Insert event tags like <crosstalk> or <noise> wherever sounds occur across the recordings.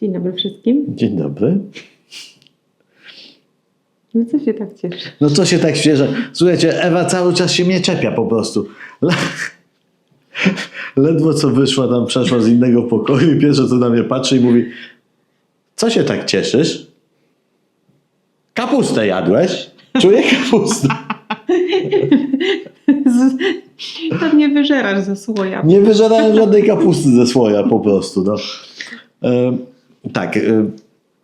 Dzień dobry wszystkim. Dzień dobry. No co się tak cieszy? No co się tak świeże? Słuchajcie, Ewa cały czas się mnie czepia po prostu. Le... Ledwo co wyszła, tam przeszła z innego pokoju i pierwsze co na mnie patrzy i mówi co się tak cieszysz? Kapustę jadłeś? Czuję kapustę. <laughs> Z... Pewnie wyżerasz ze słoja. Nie wyżerałem żadnej kapusty ze słoja po prostu. No. Tak, e,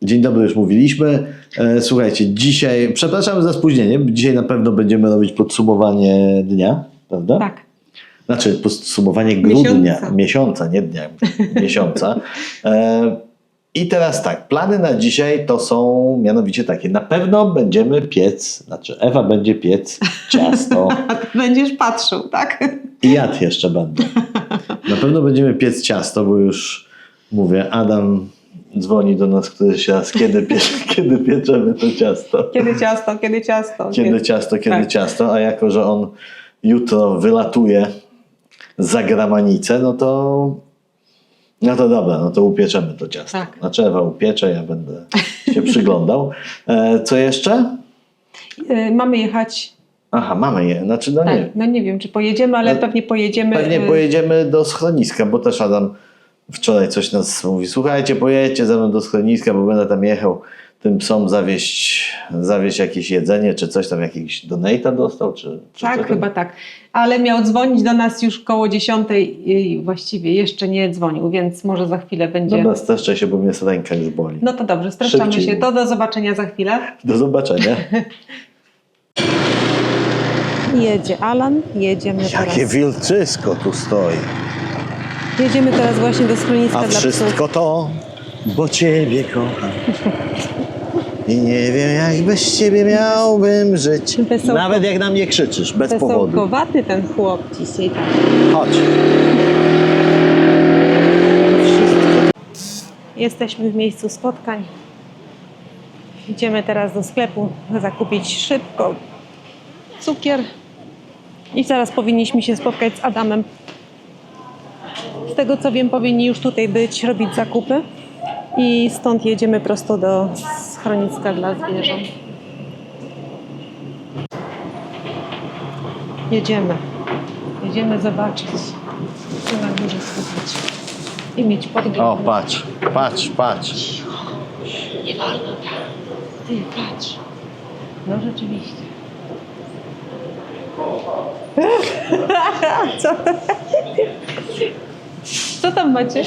dzień dobry już mówiliśmy. E, słuchajcie, dzisiaj, przepraszam za spóźnienie, dzisiaj na pewno będziemy robić podsumowanie dnia, prawda? Tak. Znaczy podsumowanie grudnia, Miesiąca. miesiąca, nie dnia, miesiąca. E, I teraz tak, plany na dzisiaj to są mianowicie takie. Na pewno będziemy piec, znaczy Ewa będzie piec ciasto. <laughs> Będziesz patrzył, tak? I jad jeszcze będę. Na pewno będziemy piec ciasto, bo już mówię, Adam dzwoni do nas któryś raz, kiedy, pie, <laughs> kiedy pieczemy to ciasto. Kiedy ciasto, kiedy ciasto. Kiedy ciasto, kiedy Tak. ciasto, a jako, że on jutro wylatuje za gramanicę, no to no to dobra, no to upieczemy to ciasto. Tak. Znaczy Ewa upiecze, ja będę się przyglądał. E, co jeszcze? Y, Mamy jechać. Aha, mamy je. Znaczy, no Tak, nie. no nie wiem, czy pojedziemy, ale No, pewnie pojedziemy. Pewnie y, pojedziemy do schroniska, bo też Adam wczoraj coś nas mówi. Słuchajcie, pojedźcie ze mną do schroniska, bo będę tam jechał tym psom zawieźć, zawieźć jakieś jedzenie, czy coś tam, jakiś donata dostał, czy, czy Tak, chyba tak. Ale miał dzwonić do nas już koło dziesiątej i właściwie jeszcze nie dzwonił, więc może za chwilę będzie. Dobra, streszczę się, bo mnie ręka już boli. No to dobrze, streszczamy Szybciej. się. To do zobaczenia za chwilę. Do zobaczenia. <laughs> Jedzie Alan, jedziemy Jakie wilczysko tu stoi. Jedziemy teraz właśnie do schroniska A dla psów. wszystko to, bo Ciebie kocham. I nie wiem, jak bez Ciebie miałbym żyć. Wesołko- Nawet jak na mnie krzyczysz, bez powodu. Wesołkowaty ten chłop dzisiaj. tak. Chodź. Jesteśmy w miejscu spotkań. Idziemy teraz do sklepu zakupić szybko cukier i zaraz powinniśmy się spotkać z Adamem. Z tego co wiem, powinni już tutaj być, robić zakupy i stąd jedziemy prosto do schroniska dla zwierząt. Jedziemy. Jedziemy zobaczyć, co na górze słychać i mieć podgląd. O, patrz, patrz, patrz. Ty, patrz. No rzeczywiście. Co? <laughs> Co tam macie?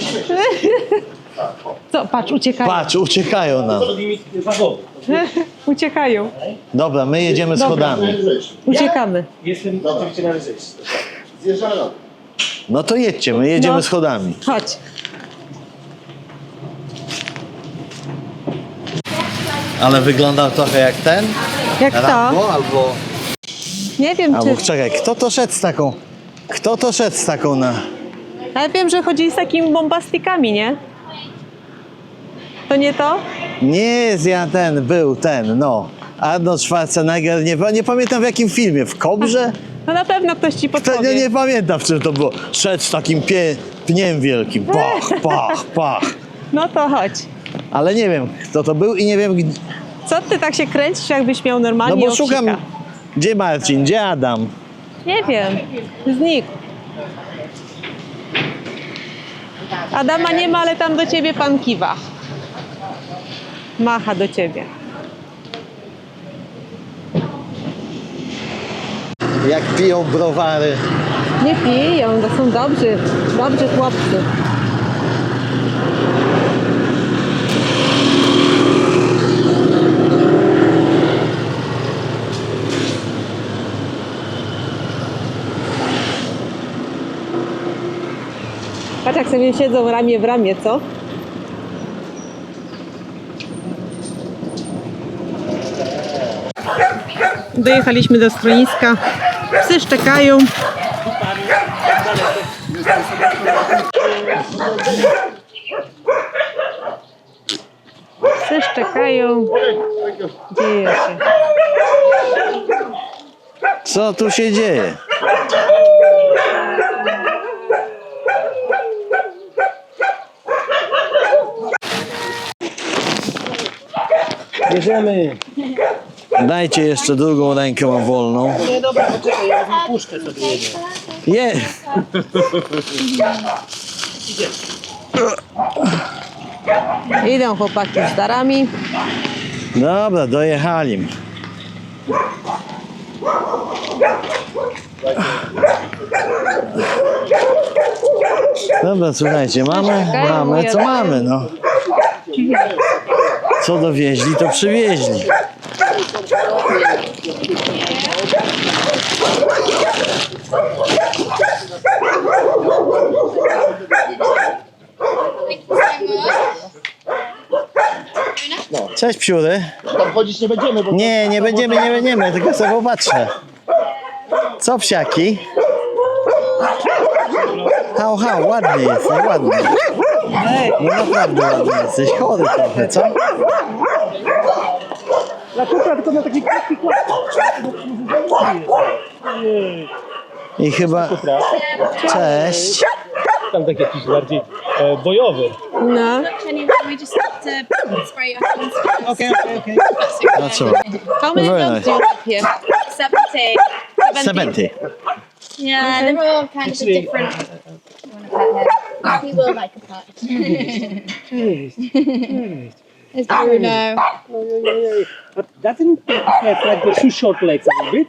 Co? Patrz, uciekają. Patrz, uciekają nam. Uciekają. Dobra, my jedziemy schodami. Uciekamy. Jestem oczywiście na wyżej. No to jedźcie, my jedziemy No. schodami. Chodź. Ale wyglądał trochę jak ten? Jak to? Rambo albo... Nie wiem, Albo czy... czekaj, kto to szedł z taką... Kto to szedł z taką na... Ale wiem, że chodzi z takimi bombastikami, nie? To nie to? Nie, ja ten, był ten, no. Arnold Schwarzenegger, nie, nie pamiętam w jakim filmie, w Kobrze? No na pewno ktoś ci podpowie. nie, nie pamiętam w czym to było. Szedł z takim pie, pniem wielkim, pach, <laughs> pach, pach. No to chodź. Ale nie wiem, kto to był i nie wiem, gdzie- Co ty tak się kręcisz, jakbyś miał no normalnie bo szukam, gdzie Marcin, gdzie Adam? Nie wiem. Znikł. Adama nie ma, ale tam do ciebie pan kiwa. Macha do ciebie. Jak piją browary. Nie piją, to są dobrzy, dobrzy chłopcy. Patrz jak sobie siedzą ramię w ramię, co? Dojechaliśmy do schroniska. Psy szczekają. Psy szczekają. Dzieje się. Co tu się dzieje? Bierzemy. Dajcie jeszcze drugą rękę, mam wolną. Nie, dobra, poczekaj, ja wezmę puszkę sobie jedną. Je! Idą chłopaki z darami. Dobra, dojechali. Dobra, słuchajcie, mamy, mamy, co mamy, no. Co dowieźli, to przywieźli. Cześć, psiury. Tam chodzić nie będziemy, bo Nie, nie będziemy, nie będziemy, tylko sobie popatrzę. Co psiaki? Hał, hał, ładnie jest, no ładnie. No naprawdę ładnie jesteś, chory trochę, co? Na kupra tylko na taki krótki. I chyba... Cześć. Tam taki jakiś bardziej e, bojowy. No. Anyway, we just have to spray your hands. Okej, okej, okej. How many Very dogs do you have here? 70. 70. Yeah, they're all kind of Actually, different. He will like a pet. <laughs> Cześć. There's Bruno. Ojej. But doesn't it have like the two short legs a little bit?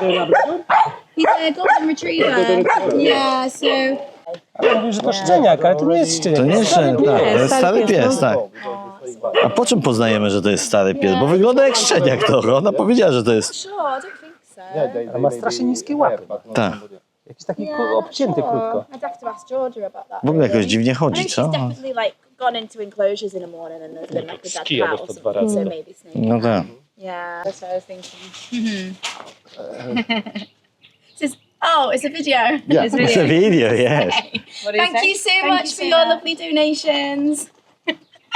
The Labrador? He's a golden retriever. Yeah, so mówię, że to szczeniak, ale to nie jest szczeniak. To nie jest szczeniak, tak, to jest stary pies, pies, tak. A po czym poznajemy, że to jest stary pies? Bo wygląda jak szczeniak trochę, ona powiedziała, że to jest... sure, I don't think so. A ma strasznie niskie łapy. Tak. Jakiś taki ku- obcięty krótko. I'd have to ask Georgia about that. W ogóle jakoś really. dziwnie I chodzi, co? she's definitely like gone into enclosures in the morning and there's been like a dead Ski albo cat or to dwa something, razy. so maybe snake. No tak. Yeah, that's what I was thinking. <laughs> Says, oh, it's a video. Yeah. It's a It's a video, yes. Thank you so much for your lovely donations.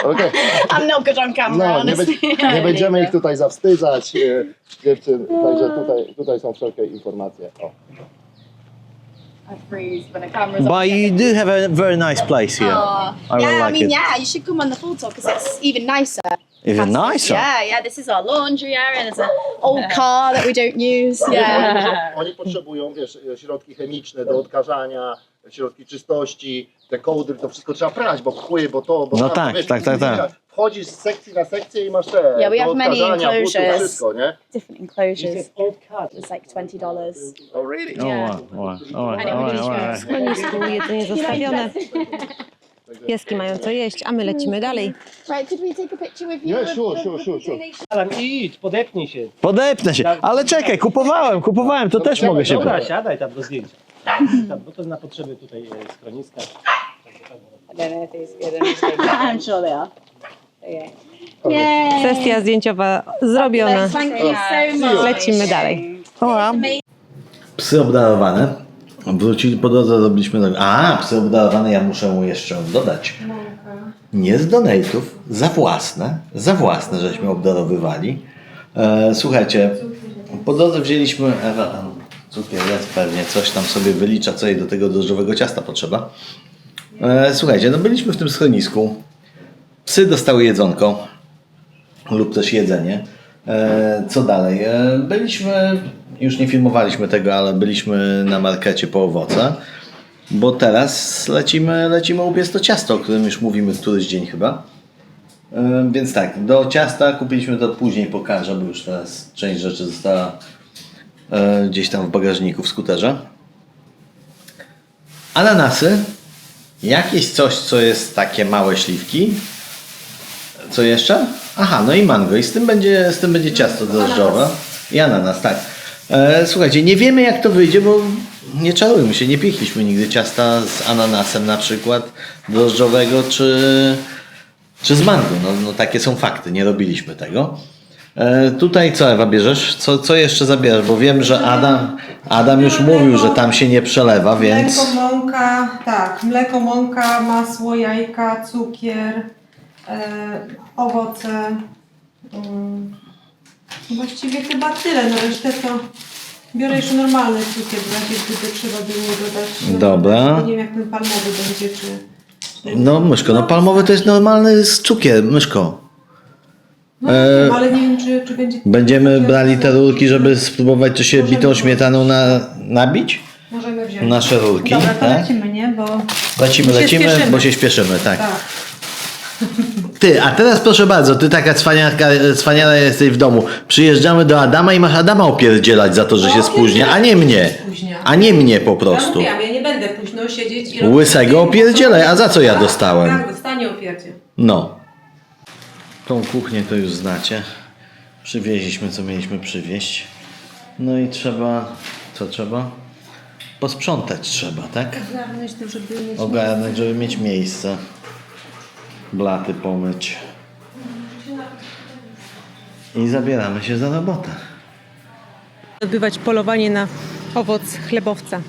Okej. <laughs> I'm not good on camera, No, nie, honestly. be, <laughs> nie będziemy ich tutaj zawstydzać, e, dziewczyn, także tutaj, tutaj są wszelkie informacje. O. I freeze when a camera's But on. you do have a very nice place here. Aw. I yeah, really I like mean, it. yeah, you should come on the full tour because it's even nicer. Even nicer. Yeah, yeah, this is our laundry area and there's an old car that we don't use. Yeah. <laughs> Oni potrzebują, wiesz, środki chemiczne do odkażania, środki czystości, te kołdry, to wszystko trzeba prać, bo pły, bo to, bo No tamto, tak, wiesz, tak, tak, tak. Wchodzisz z sekcji na sekcję i masz te Yeah, we do have many odkażania, butów, enclosures. wszystko, nie? Different enclosures. Old cat. It's like $20. Oh, really? Oh, wow, wow. All right, all right, all right. W schronisku jedzenie zostawione. Pieski mają co jeść, a my lecimy dalej. Right, could we take a picture with you? Yeah, with sure, the- sure, with sure, the sure. donation? Alan, idź, podepnij się. Podepnę się. Ale czekaj, kupowałem, kupowałem, to też mogę się... Dobra, siadaj tam do zdjęcia. Tam, bo to na potrzeby tutaj e, schroniska. I don't know if these good. <laughs> I'm sure they are. Sesja zdjęciowa zrobiona. Lecimy dalej. Psy obdarowane. Wrócili po drodze, robiliśmy... A, psy obdarowane ja muszę mu jeszcze dodać. Nie z donate'ów, za własne. Za własne, żeśmy obdarowywali. E, słuchajcie, po drodze wzięliśmy... Ewa tam cukier jest pewnie, coś tam sobie wylicza, co jej do tego drożdżowego ciasta potrzeba. E, słuchajcie, no byliśmy w tym schronisku. Psy dostały jedzonko lub też jedzenie. E, co dalej? E, byliśmy, już nie filmowaliśmy tego, ale byliśmy na markecie po owoce, bo teraz lecimy, lecimy upiec to ciasto, o którym już mówimy któryś dzień chyba. E, więc tak, do ciasta kupiliśmy to później pokażę, bo już teraz część rzeczy została gdzieś tam w bagażniku w skuterze. Ananasy, jakieś coś, co jest takie małe śliwki, co jeszcze? Aha, no i mango. I z tym będzie, z tym będzie ciasto drożdżowe. I ananas, tak. E, słuchajcie, nie wiemy jak to wyjdzie, bo nie czarujmy się, nie piekliśmy nigdy ciasta z ananasem na przykład drożdżowego, czy, czy z mango. No, no takie są fakty, nie robiliśmy tego. E, tutaj co Ewa bierzesz? Co, co jeszcze zabierasz? Bo wiem, że Adam, Adam już mówił, że tam się nie przelewa, więc... Mleko, mąka, tak, mleko, mąka, masło, jajka, cukier, owoce. Mm, właściwie chyba tyle, no resztę to biorę jeszcze normalny cukier, w razie gdyby trzeba było dodać. No, Dobra. Nie wiem jak ten palmowy będzie, czy... No myszko, no palmowy to jest normalny z cukier, myszko. E, ale nie wiem, czy, czy będzie... Będziemy brali te rurki, żeby spróbować to się bitą śmietaną na, nabić? Możemy wziąć. Nasze rurki, Dobra, to tak? lecimy, nie? Bo... Lecimy, lecimy, bo się śpieszymy, tak. Tak. <laughs> Ty, a teraz proszę bardzo, ty taka cwaniarka, cwaniara jesteś w domu. Przyjeżdżamy do Adama i masz Adama opierdzielać za to, że się spóźnia, a nie mnie. A nie mnie po Ja prostu. mówiłam, ja nie będę późno siedzieć i robić... Łysego opierdzielaj, a za co ja dostałem? Tak, dostanie opierdzie. No. Tą kuchnię to już znacie. Przywieźliśmy, co mieliśmy przywieźć. No i trzeba, co trzeba? Posprzątać trzeba, tak? Ogarnąć to, żeby mieć... Ogarnąć, żeby mieć miejsce. Blaty pomyć. I zabieramy się za robotę. Odbywać polowanie na owoc chlebowca.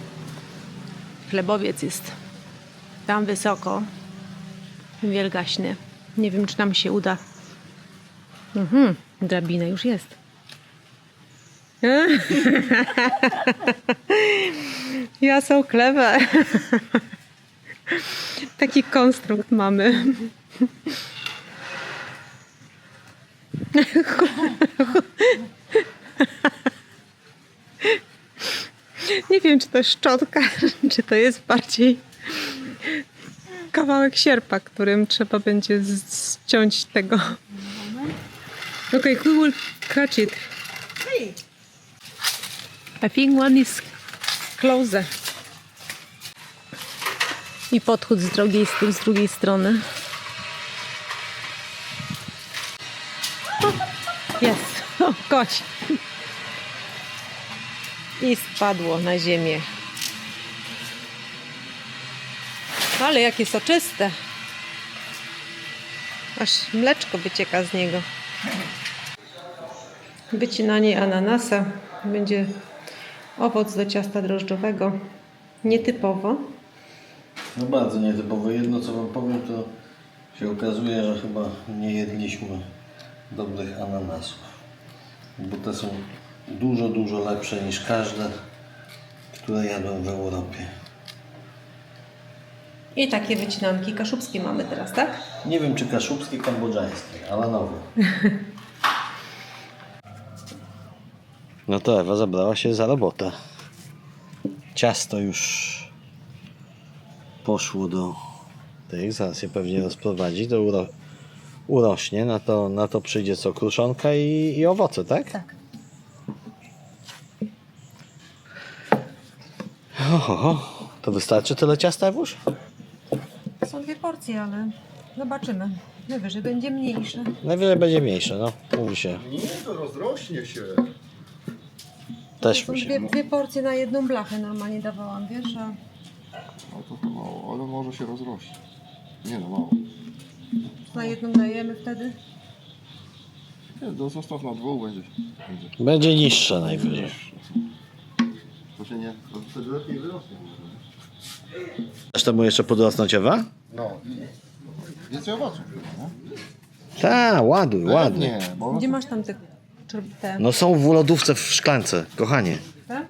Chlebowiec jest tam wysoko, wielgaśny. Nie wiem, czy nam się uda. Mhm, drabina już jest. <laughs> Ja są clever. <laughs> Taki konstrukt mamy. Nie wiem, czy to szczotka, czy to jest bardziej kawałek sierpa, którym trzeba będzie z- ściąć tego. Okay, who will catch it? I think one is closer. I podchód z drugiej, z drugiej strony. Jest. O, kość. I spadło na ziemię. Ale jakie soczyste. Aż mleczko wycieka z niego. Wycinanie ananasa będzie owoc do ciasta drożdżowego. Nietypowo. No bardzo nietypowo. Jedno co wam powiem, to się okazuje, że chyba nie jedliśmy dobrych ananasów. Bo te są dużo, dużo lepsze niż każde, które jadłem w Europie. I takie wycinanki kaszubskie mamy teraz, tak? Nie wiem czy kaszubskie, kambodżańskie, ale nowe. <laughs> No to Ewa zabrała się za robotę. Ciasto już poszło do tych, zaraz je pewnie rozprowadzi, to uro, urośnie, na to, na to przyjdzie co, kruszonka i, i owoce, tak? Tak. Oho, to wystarczy tyle ciasta, Ewusz? Są dwie porcje, ale zobaczymy. Najwyżej będzie mniejsze. Najwyżej będzie mniejsze, no, mówi się. Nie, to rozrośnie się. Też Są mi się. dwie, dwie porcje na jedną blachę normalnie dawałam, wiesz? A No to, to mało, ale może się rozrośnie. Nie no, mało. na jedną dajemy wtedy? Nie, to zostaw na dwóch będzie. będzie. Będzie niższe najwyżej. To się nie, to wtedy lepiej wyrośnie. Chcesz temu jeszcze podrosnąć, Ewa? No i więcej owoców. No? Tak, ładuj, ładuj. Nie, bo Gdzie masz tam te... czerw- te No są w lodówce w szklance, kochanie. tak?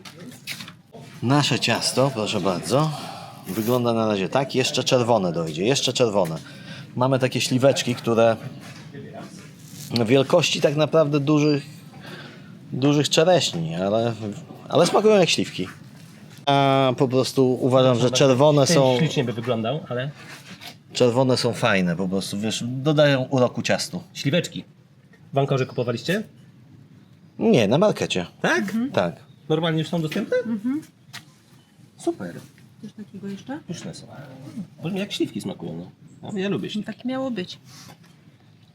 Nasze ciasto, proszę bardzo, wygląda na razie tak. Jeszcze czerwone dojdzie, jeszcze czerwone. Mamy takie śliweczki, które wielkości tak naprawdę dużych, dużych czereśni, ale, ale smakują jak śliwki. A po prostu uważam, że czerwone są, ślicznie by wyglądał, ale czerwone są fajne, po prostu, wiesz, dodają uroku ciastu. śliweczki. W Ankorze kupowaliście? Nie, na markecie. Tak? Tak. Normalnie już są dostępne? Super. Coś takiego jeszcze? Pyszne są. Jak śliwki smakują. No. Ja lubię śliwki. Tak miało być.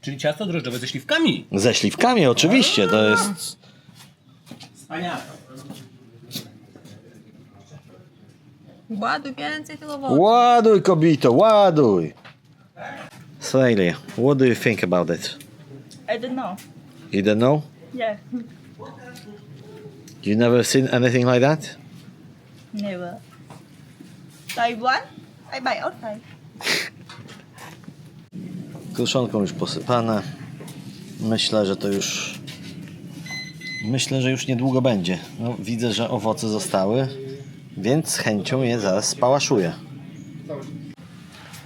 Czyli ciasto drożdżowe ze śliwkami. Ze śliwkami oczywiście, to jest... Wspaniale. Ładuj więcej tego owocu. Ładuj kobito, ładuj! Slightly, what do you think about it? I don't know. You don't know? Yeah, You never seen anything like that? never. Taiwan? I buy outside. Kruszonką już posypane. Myślę, że to już... Myślę, że już niedługo będzie. No, widzę, że owoce zostały, więc z chęcią je zaraz spałaszuję.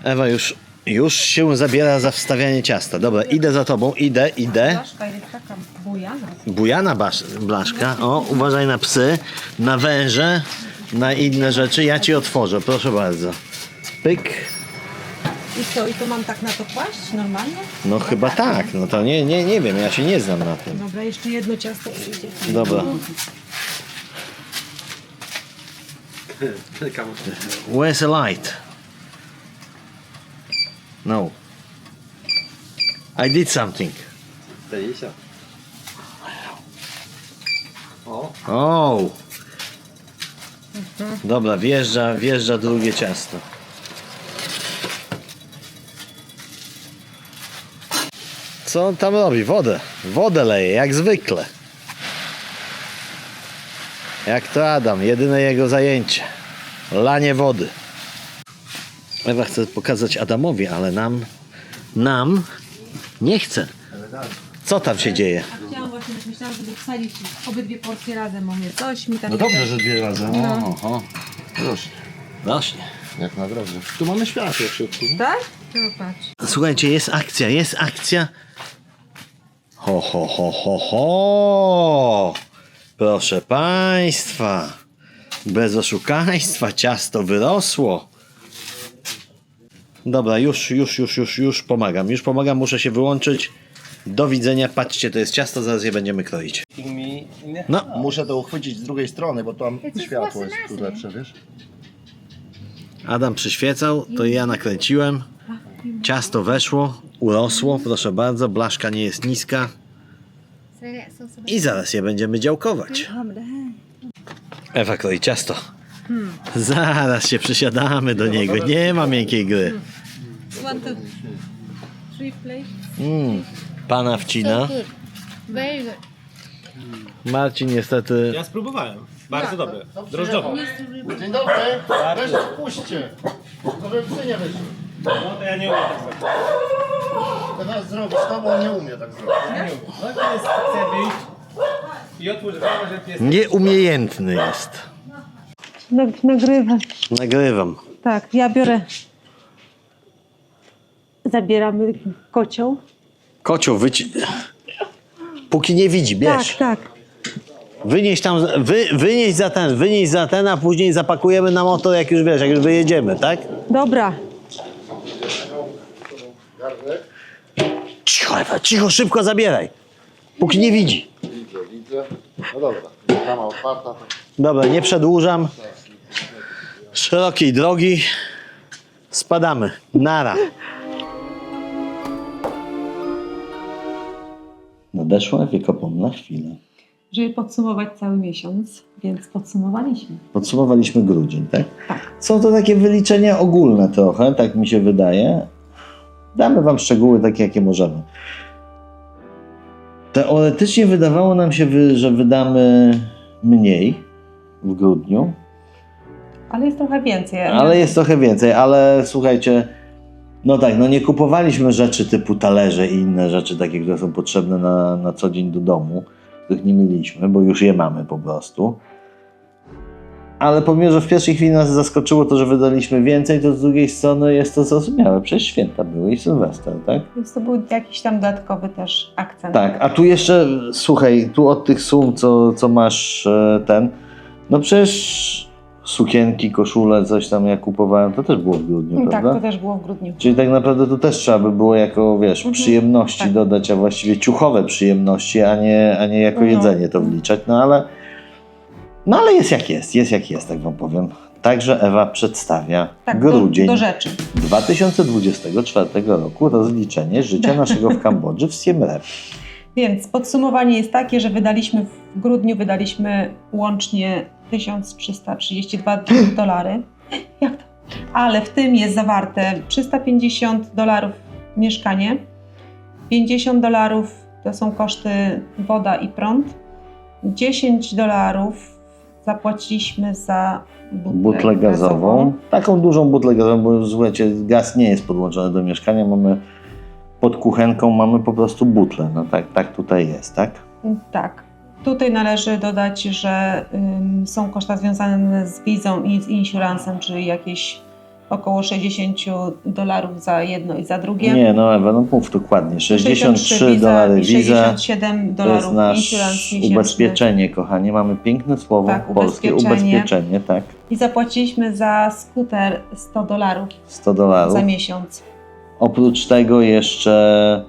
Ewa już już się zabiera za wstawianie ciasta. Dobra, idę za tobą, idę, idę. Blaszka jest taka bujana. Bujana basz, blaszka. O, uważaj na psy, na węże, na inne rzeczy. Ja ci otworzę, proszę bardzo. Pyk. I co, i to mam tak na to kłaść normalnie? No chyba tak, no to nie, nie, nie wiem, ja się nie znam na tym. Dobra, jeszcze jedno ciasto przyjdzie. Dobra. Where's the light? No. I did something. Oh. Dobra, wjeżdża, wjeżdża drugie ciasto. Co on tam robi? Wodę. Wodę leje, jak zwykle. Jak to Adam, jedyne jego zajęcie. Lanie wody. Ewa chce pokazać Adamowi, ale nam, nam nie chce. Co tam się dzieje? Właśnie, wsadzić obydwie porcje razem, mówię, coś mi tam... No dobrze, że dwie razy. Oho. Rośnie, Rośnie. jak na drodze. Tu mamy światło w środku. Tak? No patrz. Słuchajcie, jest akcja, jest akcja. Ho, ho, ho, ho, ho. Proszę Państwa. Bez oszukaństwa ciasto wyrosło. Dobra, już, już, już, już, już pomagam. Już pomagam, muszę się wyłączyć. Do widzenia. Patrzcie, to jest ciasto, zaraz je będziemy kroić. No, Muszę to uchwycić z drugiej strony, bo tam światło jest tu lepsze, wiesz? Adam przyświecał, to ja nakręciłem. Ciasto weszło, urosło, proszę bardzo, blaszka nie jest niska. I zaraz je będziemy działkować. Ewa kroi ciasto. Zaraz się przysiadamy do niego, nie ma miękkiej gry. One, two, three plate. Mm, pana wcina. Very good. Marcin niestety... Ja spróbowałem. Bardzo dobre. Drożdżowe. Dzień dobry, weźcie, puśćcie. Może psy nie wyszły. No to ja nie umiem tak zrobić. Teraz zrobisz to, bo on nie umie tak zrobić. No to jest, chcę wyjść i otwórz bramę, że jest Nieumiejętny jest. Nag nagrywam. Nagrywam. Tak, ja biorę... Zabieramy kocioł. Kocioł wyci... Póki nie widzi, bierz. Tak, tak. Wynieś tam, wy, wynieś za ten, wynieś za ten, a później zapakujemy na motor, jak już wiesz, jak już wyjedziemy, tak? Dobra. Cicho, Ewa, cicho, szybko zabieraj. Póki nie widzi. Widzę, widzę. No dobra, brama otwarta. To... Dobra, nie przedłużam. Szerokiej drogi. Spadamy. Nara. Nadeszła wiekopomna chwila. Żeby podsumować cały miesiąc, więc podsumowaliśmy. Podsumowaliśmy grudzień, tak? Są to takie wyliczenia ogólne trochę, tak mi się wydaje. Damy Wam szczegóły takie, jakie możemy. Teoretycznie wydawało nam się, że wydamy mniej w grudniu, Ale jest trochę więcej. ale jest trochę więcej, ale słuchajcie, no tak, no nie kupowaliśmy rzeczy typu talerze i inne rzeczy takie, które są potrzebne na, na co dzień do domu, których nie mieliśmy, bo już je mamy po prostu. Ale pomimo, że w pierwszej chwili nas zaskoczyło to, że wydaliśmy więcej, to z drugiej strony jest to zrozumiałe. Przecież święta były i Sylwester, tak? Więc to był jakiś tam dodatkowy też akcent. Tak, a tu jeszcze, słuchaj, tu od tych sum, co, co masz e, ten, no przecież sukienki, koszule, coś tam ja kupowałem, to też było w grudniu, tak, prawda? to też było w grudniu. Czyli tak naprawdę tu też trzeba by było jako, wiesz, Mhm, przyjemności tak. dodać, a właściwie ciuchowe przyjemności, a nie, a nie jako No. jedzenie to wliczać, no ale no ale jest jak jest, jest jak jest, tak wam powiem. Także Ewa przedstawia Tak, do, grudzień do rzeczy. 2024 roku rozliczenie życia <laughs> naszego w Kambodży w Siem Reap. Więc podsumowanie jest takie, że wydaliśmy w grudniu wydaliśmy łącznie 1332 <laughs> dolary. Jak to? Ale w tym jest zawarte 350 dolarów mieszkanie, 50 dolarów to są koszty woda i prąd, 10 dolarów zapłaciliśmy za butlę, butlę gazową. Taką dużą butlę gazową, bo słuchajcie, gaz nie jest podłączony do mieszkania, mamy pod kuchenką mamy po prostu butlę. No tak, tak tutaj jest, tak? Tak. Tutaj należy dodać, że ym, są koszta związane z wizą i z insuransem, czyli jakieś około 60 dolarów za jedno i za drugie. Nie, no Ewa, no mów dokładnie. 63 dolary i wiza. 67 To dolarów jest nasz ubezpieczenie, kochanie. Mamy piękne słowo Tak, polskie. ubezpieczenie. Ubezpieczenie, tak. I zapłaciliśmy za skuter 100 dolarów 100 dolarów. za miesiąc. Oprócz tego jeszcze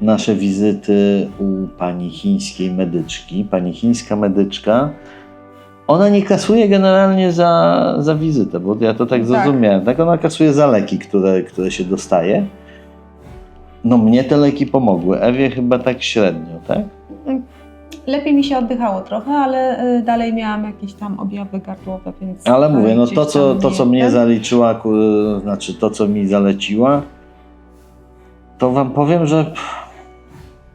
nasze wizyty u pani chińskiej medyczki. Pani chińska medyczka, ona nie kasuje generalnie za, za wizytę, bo ja to tak Tak. zrozumiałem. Tak, ona kasuje za leki, które, które się dostaje. No mnie te leki pomogły, Ewie chyba tak średnio, tak? Lepiej mi się oddychało trochę, ale y, dalej miałam jakieś tam objawy gardłowe, więc... Ale mówię, no to co, to, co mnie zaliczyła, znaczy to, co mi zaleciła, to wam powiem, że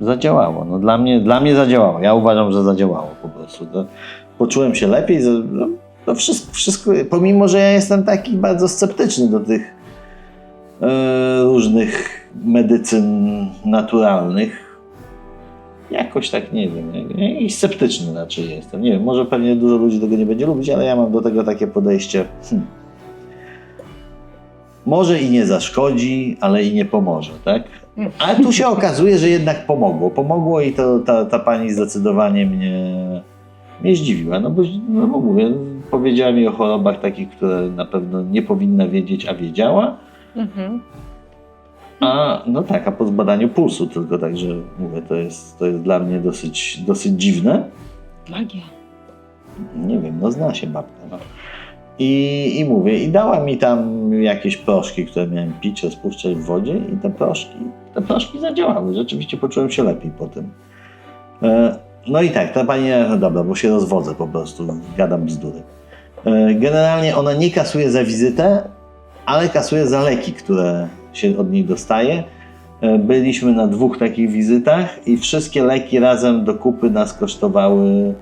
zadziałało. No dla mnie, dla mnie zadziałało. Ja uważam, że zadziałało po prostu. To, poczułem się lepiej. no wszystko, wszystko, pomimo, że ja jestem taki bardzo sceptyczny do tych e, różnych medycyn naturalnych, jakoś tak nie wiem, i sceptyczny raczej jestem. Nie wiem, może pewnie dużo ludzi tego nie będzie lubić, ale ja mam do tego takie podejście. Hmm. Może i nie zaszkodzi, ale i nie pomoże, tak? Ale tu się okazuje, że jednak pomogło. Pomogło i to ta, ta pani zdecydowanie mnie, mnie zdziwiła. No bo, no bo mówię, powiedziała mi o chorobach takich, które na pewno nie powinna wiedzieć, a wiedziała. Mhm. A no tak, a po zbadaniu pulsu tylko, także mówię, to jest, to jest dla mnie dosyć, dosyć dziwne. Magia. Nie wiem, no zna się babka. No. I, I mówię, i dała mi tam jakieś proszki, które miałem pić, rozpuszczać w wodzie i te proszki, te proszki zadziałały. Rzeczywiście poczułem się lepiej po tym. E, no i tak, ta pani, dobra, bo się rozwodzę po prostu, gadam bzdury. E, generalnie ona nie kasuje za wizytę, ale kasuje za leki, które się od niej dostaje. E, Byliśmy na dwóch takich wizytach i wszystkie leki razem do kupy nas kosztowały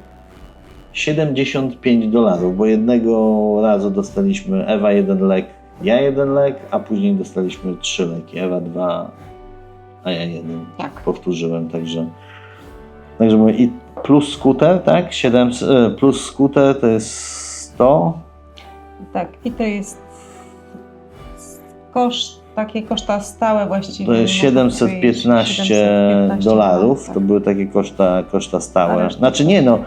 75 dolarów, bo jednego razu dostaliśmy Ewa jeden lek, ja jeden lek, a później dostaliśmy trzy leki. Ewa dwa, a ja jeden. Tak. Powtórzyłem, także. Także mówię, i plus skuter, tak? 7, e, plus skuter to jest 100. Tak, i to jest koszt, takie koszta stałe właściwie. To jest można powiedzieć, 715 715 dolarów. tak. To były takie koszta, koszta stałe. Znaczy nie no,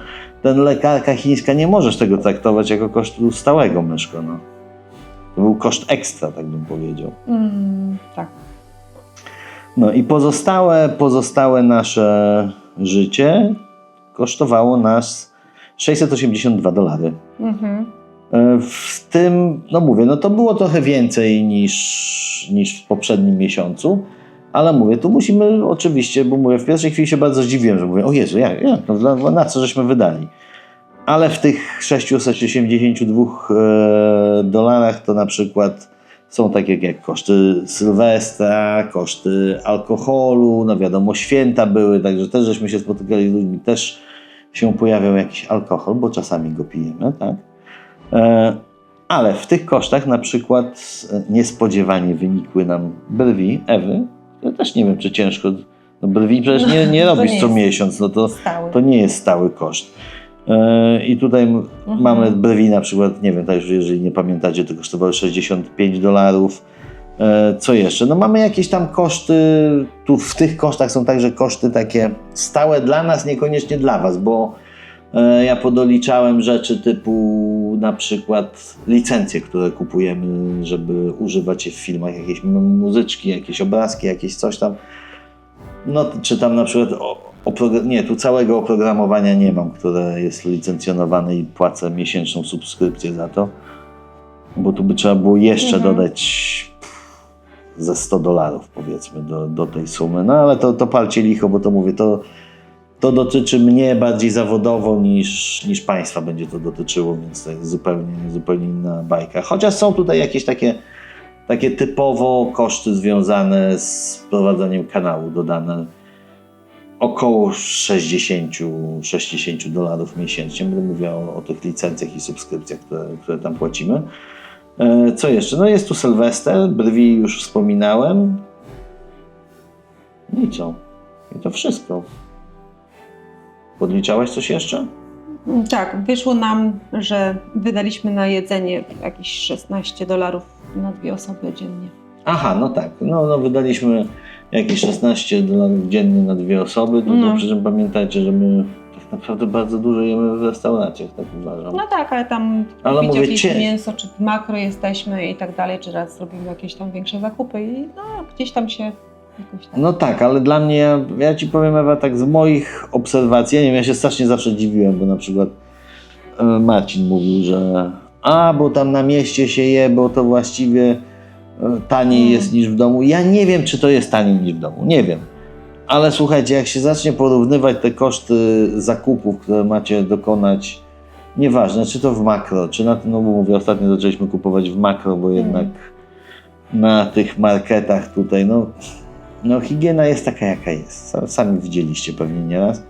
ten lekarka chińska nie możesz tego traktować jako kosztu stałego myszko. No. To był koszt ekstra, tak bym powiedział. Mm, tak. No i pozostałe, pozostałe nasze życie kosztowało nas 682 dolary. Mhm. E, W tym, no mówię, no to było trochę więcej niż, niż w poprzednim miesiącu, ale mówię, tu musimy oczywiście, bo mówię, w pierwszej chwili się bardzo zdziwiłem, że mówię, o Jezu, jak, jak no, na co żeśmy wydali? Ale w tych 682 e, dolarach to na przykład są takie jak koszty Sylwestra, koszty alkoholu, no wiadomo, święta były, także też żeśmy się spotykali z ludźmi, też się pojawiał jakiś alkohol, bo czasami go pijemy, tak? E, Ale w tych kosztach na przykład e, niespodziewanie wynikły nam brwi Ewy. Ja też nie wiem, czy ciężko. No brwi przecież nie, nie <laughs> robisz nie co miesiąc, no to, Stały. to nie jest stały koszt. E, I tutaj Mhm. mamy brwi na przykład, nie wiem, tak, jeżeli nie pamiętacie, to kosztowały 65 dolarów. E, Co jeszcze? No mamy jakieś tam koszty, tu w tych kosztach są także koszty takie stałe dla nas, niekoniecznie dla Was, bo e, ja podoliczałem rzeczy typu na przykład licencje, które kupujemy, żeby używać je w filmach, jakieś muzyczki, jakieś obrazki, jakieś coś tam. No, czy tam na przykład o, opro- nie, tu całego oprogramowania nie mam, które jest licencjonowane i płacę miesięczną subskrypcję za to, bo tu by trzeba było jeszcze Mhm. dodać ze 100 dolarów powiedzmy do, do tej sumy. No ale to, to palcie licho, bo to mówię, to, to dotyczy mnie bardziej zawodowo niż, niż państwa będzie to dotyczyło, więc to jest zupełnie, zupełnie inna bajka. Chociaż są tutaj jakieś takie, takie typowo koszty związane z prowadzeniem kanału dodane około 60-60 dolarów miesięcznie. Będę mówił o, o tych licencjach i subskrypcjach, które, które tam płacimy. E, Co jeszcze? No jest tu Sylwester, brwi już wspominałem. No? I to wszystko. Podliczałaś coś jeszcze? Tak, wyszło nam, że wydaliśmy na jedzenie jakieś 16 dolarów na dwie osoby dziennie. Aha, no tak. No, no wydaliśmy jakieś 16 dolarów dziennie na dwie osoby. To, No. przy czym pamiętajcie, że my tak naprawdę bardzo dużo jemy w restauracjach, tak uważam. No tak, ale tam Ale kupić mówię, jakieś cie- mięso, czy makro jesteśmy i tak dalej, czy raz zrobimy jakieś tam większe zakupy i no, gdzieś tam się tak. No tak, ale dla mnie, ja, ja ci powiem Ewa, tak z moich obserwacji, ja nie wiem, ja się strasznie zawsze dziwiłem, bo na przykład e, Marcin mówił, że a, bo tam na mieście się je, bo to właściwie e, taniej Mm. jest niż w domu. Ja nie wiem, czy to jest taniej niż w domu, nie wiem. Ale słuchajcie, jak się zacznie porównywać te koszty zakupów, które macie dokonać, nieważne, czy to w makro, czy na tym, no bo mówię, ostatnio zaczęliśmy kupować w makro, bo jednak na tych marketach tutaj, no, no higiena jest taka, jaka jest. Sa- Sami widzieliście pewnie nieraz.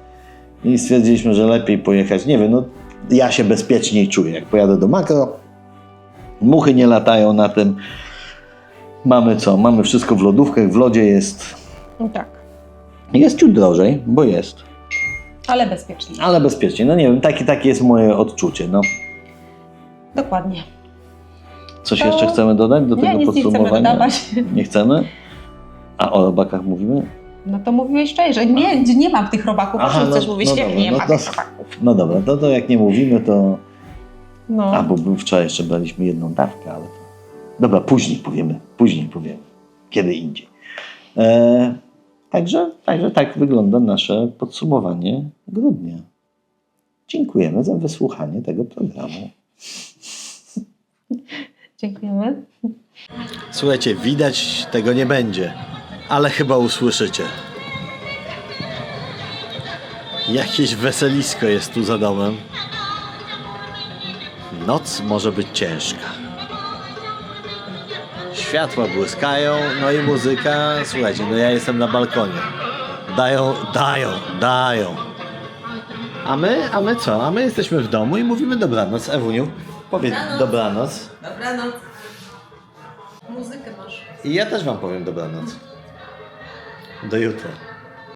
I stwierdziliśmy, że lepiej pojechać, nie wiem, no ja się bezpieczniej czuję, jak pojadę do makro. Muchy nie latają na tym. Mamy co? Mamy wszystko w lodówkach, w lodzie jest. No tak, Jest ciut drożej, bo jest, ale bezpiecznie. ale bezpiecznie. No nie wiem, takie, takie jest moje odczucie. No. Dokładnie. Coś To- jeszcze chcemy dodać do Nie, tego nic nie chcemy podsumowania? dodawać. Nie chcemy? A o robakach mówimy? No to mówiłeś szczerze, nie, nie mam tych robaków, Aha, no- chcesz mówić, no nie, dobra, nie no ma to- tych robaków. No dobra, to, to jak nie mówimy, to. No. A, bo był wczoraj jeszcze braliśmy jedną dawkę, ale to... Dobra, później powiemy, później powiemy, kiedy indziej. E, także, także tak wygląda nasze podsumowanie grudnia. Dziękujemy za wysłuchanie tego programu. Dziękujemy. Słuchajcie, widać tego nie będzie, ale chyba usłyszycie. Jakieś weselisko jest tu za domem. Noc może być ciężka. Światła błyskają, no i muzyka. Słuchajcie, no ja jestem na balkonie. Dają, dają, dają. A my, a my co? A my jesteśmy w domu i mówimy dobranoc. Ewuniu, powiedz dobranoc. Dobranoc. Muzykę masz. I ja też wam powiem dobranoc. Do jutra.